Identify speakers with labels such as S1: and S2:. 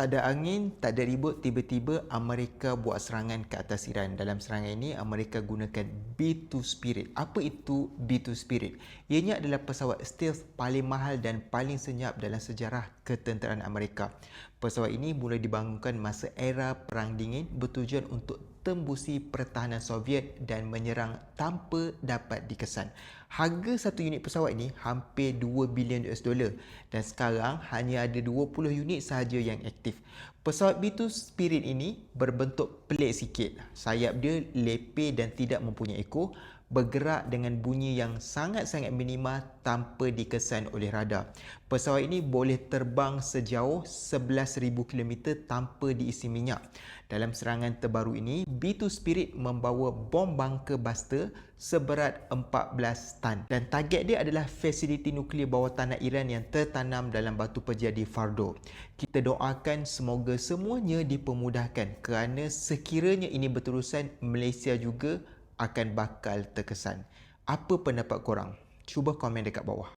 S1: Tak ada angin, tak ada ribut, tiba-tiba Amerika buat serangan ke atas Iran. Dalam serangan ini, Amerika gunakan B-2 Spirit. Apa itu B-2 Spirit? Ianya adalah pesawat stealth paling mahal dan paling senyap dalam sejarah ketenteraan Amerika. Pesawat ini mula dibangunkan masa era Perang Dingin bertujuan untuk tembusi pertahanan Soviet dan menyerang tanpa dapat dikesan. Harga satu unit pesawat ini hampir 2 bilion US dollar dan sekarang hanya ada 20 unit sahaja yang aktif. Pesawat B2 Spirit ini berbentuk pelik sikit. Sayap dia lepeh dan tidak mempunyai ekor bergerak dengan bunyi yang sangat-sangat minima tanpa dikesan oleh radar. Pesawat ini boleh terbang sejauh 11,000 km tanpa diisi minyak. Dalam serangan terbaru ini, B2 Spirit membawa bom bunker buster seberat 14 tan dan target dia adalah fasiliti nuklear bawah tanah Iran yang tertanam dalam batu peja di Fardo. Kita doakan semoga semuanya dipermudahkan kerana sekiranya ini berterusan, Malaysia juga akan bakal terkesan. Apa pendapat korang? Cuba komen dekat bawah.